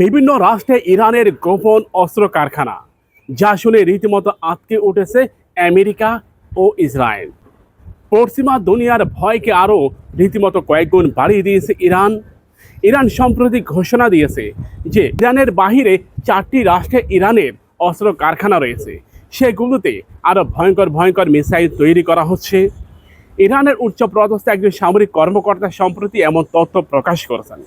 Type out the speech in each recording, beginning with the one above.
বিভিন্ন রাষ্ট্রে ইরানের গোপন অস্ত্র কারখানা যা শুনে রীতিমতো আটকে উঠেছে আমেরিকা ও ইসরায়েল। পশ্চিমা দুনিয়ার ভয়কে আরও রীতিমতো কয়েকগুণ বাড়িয়ে দিয়েছে ইরান। ইরান সম্প্রতি ঘোষণা দিয়েছে যে ইরানের বাহিরে চারটি রাষ্ট্রে ইরানের অস্ত্র কারখানা রয়েছে। সেগুলোতে আরও ভয়ঙ্কর ভয়ঙ্কর মিসাইল তৈরি করা হচ্ছে। ইরানের উচ্চপদস্থ একজন সামরিক কর্মকর্তা সম্প্রতি এমন তথ্য প্রকাশ করেছেন।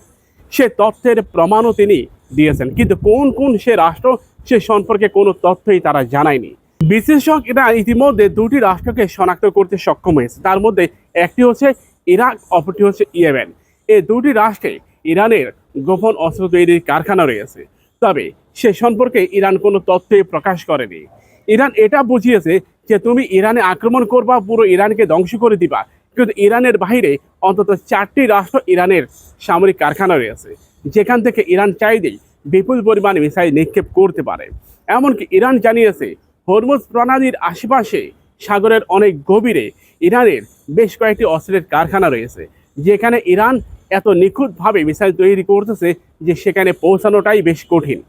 সে তথ্যের প্রমাণও তিনি দিয়েছেন। কিন্তু কোন কোন সে রাষ্ট্র, সে সম্পর্কে কোনো তথ্যই তারা জানায়নি। বিশেষজ্ঞরা ইতিমধ্যে দুটি রাষ্ট্রকে শনাক্ত করতে সক্ষম হয়েছে। তার মধ্যে একটি হচ্ছে ইরাক, অপরটি হচ্ছে ইয়েমেন। এই দুটি রাষ্ট্রে ইরানের গোপন অস্ত্র তৈরির কারখানা রয়েছে। তবে সে সম্পর্কে ইরান কোনো তথ্যই প্রকাশ করেনি। ইরান এটা বুঝিয়েছে যে তুমি ইরানে আক্রমণ করবা, পুরো ইরানকে ধ্বংস করে দিবা। কিন্তু ইরানের বাইরে অন্তত চারটি রাষ্ট্র ইরানের সামরিক কারখানা রয়েছে। যেখান থেকে ইরান চাইলেই বিপুল পরিমাণে মিসাইল নিক্ষেপ করতে পারে। এমনকি ইরান জানিয়েছে, হরমুজ প্রণালীর আশেপাশে সাগরের অনেক গভীরে ইরানের বেশ কয়েকটি অস্ত্রের কারখানা রয়েছে, যেখানে ইরান এত নিখুঁতভাবে মিসাইল তৈরি করতেছে যে সেখানে পৌঁছানোটাই বেশ কঠিন।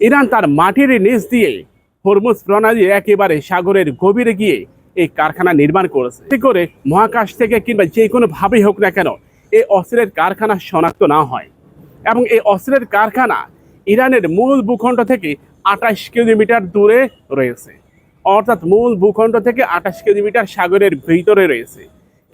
ইরান তার মাটির নিচ দিয়ে হরমুজ প্রণালী একেবারে সাগরের গভীরে গিয়ে এই কারখানা নির্মাণ করেছে। করে মহাকাশ থেকে কিংবা যে কোনো ভাবেই হোক না কেন, এই অস্ত্রের কারখানা শনাক্ত না হয়। এবং এই অস্ত্রের কারখানা ইরানের মূল ভূখণ্ড থেকে আঠাশ কিলোমিটার দূরে রয়েছে। অর্থাৎ মূল ভূখণ্ড থেকে আঠাশ কিলোমিটার সাগরের ভিতরে রয়েছে।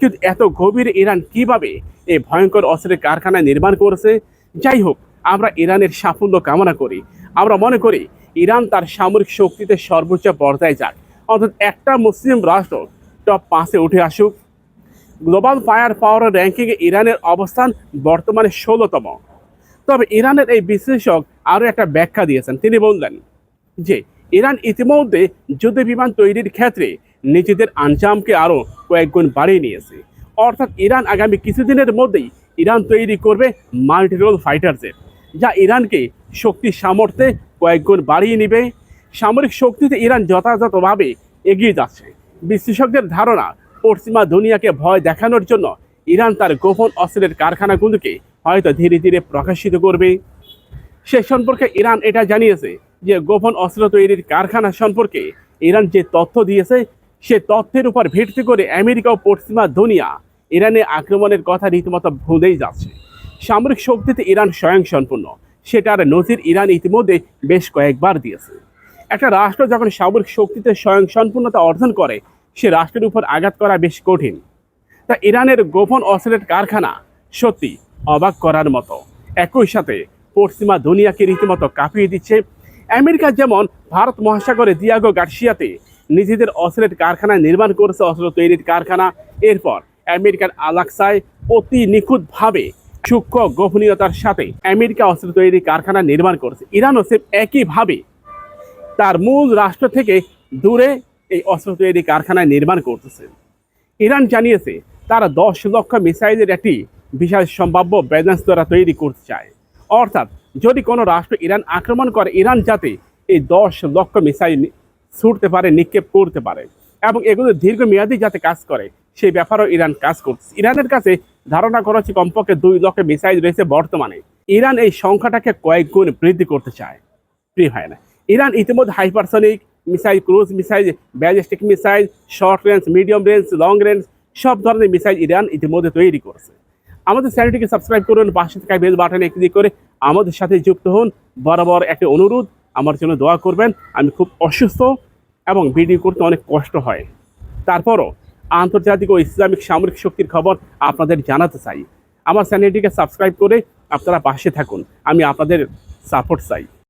কিন্তু এত গভীর ইরান কীভাবে এই ভয়ঙ্কর অস্ত্রের কারখানা নির্মাণ করেছে? যাই হোক, আমরা ইরানের সাফল্য কামনা করি। আমরা মনে করি, ইরান তার সামরিক শক্তিতে সর্বোচ্চ পর্যায়ে যাক। অর্থাৎ একটা মুসলিম রাষ্ট্র টপ পাঁচে উঠে আসুক। গ্লোবাল ফায়ার পাওয়ার র্যাঙ্কিংয়ে ইরানের অবস্থান বর্তমানে ষোলোতম। তবে ইরানের এই বিশ্লেষক আরও একটা ব্যাখ্যা দিয়েছেন। তিনি বললেন যে, ইরান ইতিমধ্যে যুদ্ধ বিমান তৈরির ক্ষেত্রে নিজেদের আঞ্জামকে আরও কয়েকগুণ বাড়িয়ে নিয়েছে। অর্থাৎ ইরান আগামী কিছুদিনের মধ্যেই ইরান তৈরি করবে মাল্টিরোল ফাইটার যা ইরানকে শক্তি সামর্থ্যে কয়েকগুণ বাড়িয়ে নেবে। সামরিক শক্তিতে ইরান যথাযথভাবে এগিয়ে যাচ্ছে। বিশ্লেষকদের ধারণা, পশ্চিমা দুনিয়াকে ভয় দেখানোর জন্য ইরান তার গোপন অস্ত্রের কারখানাগুলোকে হয়তো ধীরে ধীরে প্রকাশিত করবে। সে সম্পর্কে ইরান এটা জানিয়েছে যে, গোপন অস্ত্র তৈরির কারখানা সম্পর্কে ইরান যে তথ্য দিয়েছে, সে তথ্যের উপর ভিত্তি করে আমেরিকা ও পশ্চিমা দুনিয়া ইরানে আক্রমণের কথা রীতিমতো ভুলেই যাচ্ছে। সামরিক শক্তিতে ইরান স্বয়ংসম্পূর্ণ, সেটার নজির ইরান ইতিমধ্যে বেশ কয়েকবার দিয়েছে। একটা রাষ্ট্র যখন সামরিক শক্তিতে স্বয়ং সম্পূর্ণতা অর্জন করে, সে রাষ্ট্রের উপর আঘাত করা বেশ কঠিন। তা ইরানের গোপন অস্ত্রের কারখানা সত্যি অবাক করার মতো। একই সাথে পশ্চিমা দুনিয়াকে রীতিমতো কাঁপিয়ে দিচ্ছে। আমেরিকা যেমন ভারত মহাসাগরে দিয়াগো গার্সিয়াতে নিজেদের অস্ত্রের কারখানা নির্মাণ করেছে অস্ত্র তৈরির কারখানা। এরপর আমেরিকার আলাক্সায় অতি নিখুঁতভাবে সূক্ষ্ম গোপনীয়তার সাথে আমেরিকা অস্ত্র তৈরির কারখানা নির্মাণ করেছে। ইরানও সে একইভাবে তার মূল রাষ্ট্র থেকে দূরে এই অস্ত্র তৈরি কারখানায় নির্মাণ করতেছে। ইরান জানিয়েছে তারা দশ লক্ষ মিসাইলের একটি বিশাল সম্ভাব্য ব্যালেন্স দ্বারা তৈরি করতে চায়। অর্থাৎ যদি কোনো রাষ্ট্র ইরান আক্রমণ করে, ইরান যাতে এই দশ লক্ষ মিসাইল ছুটতে পারে, নিক্ষেপ করতে পারে এবং এগুলো দীর্ঘমেয়াদী যাতে কাজ করে সেই ব্যাপারেও ইরান কাজ করছে ইরানের কাছে ধারণা করা হচ্ছে কমপক্ষে দুই লক্ষ মিসাইল রয়েছে বর্তমানে। ইরান এই সংখ্যাটাকে কয়েক গুণ বৃদ্ধি করতে চায়। প্রিয় হয় না ইরান ইতিমধ্যে hypersonic missile, cruise missile, ballistic missile, short range, medium range, long range, সব ধরনের মিসাইল ইরান ইতিমধ্যে তৈরি করছে। আমাদের চ্যানেলটিকে সাবস্ক্রাইব করুন, পাশে থাকা বেল বাটনে ক্লিক করে আমাদের সাথে যুক্ত হন। বরাবর একটি অনুরোধ, আমার জন্য দোয়া করবেন। আমি খুব অসুস্থ এবং ভিডিও করতে অনেক কষ্ট হয়। তারপরও আন্তর্জাতিক ও ইসলামিক সামরিক শক্তির খবর আপনাদের জানাতে চাই। আমার চ্যানেলটিকে সাবস্ক্রাইব করে আপনারা পাশে থাকুন। আমি আপনাদের সাপোর্ট চাই।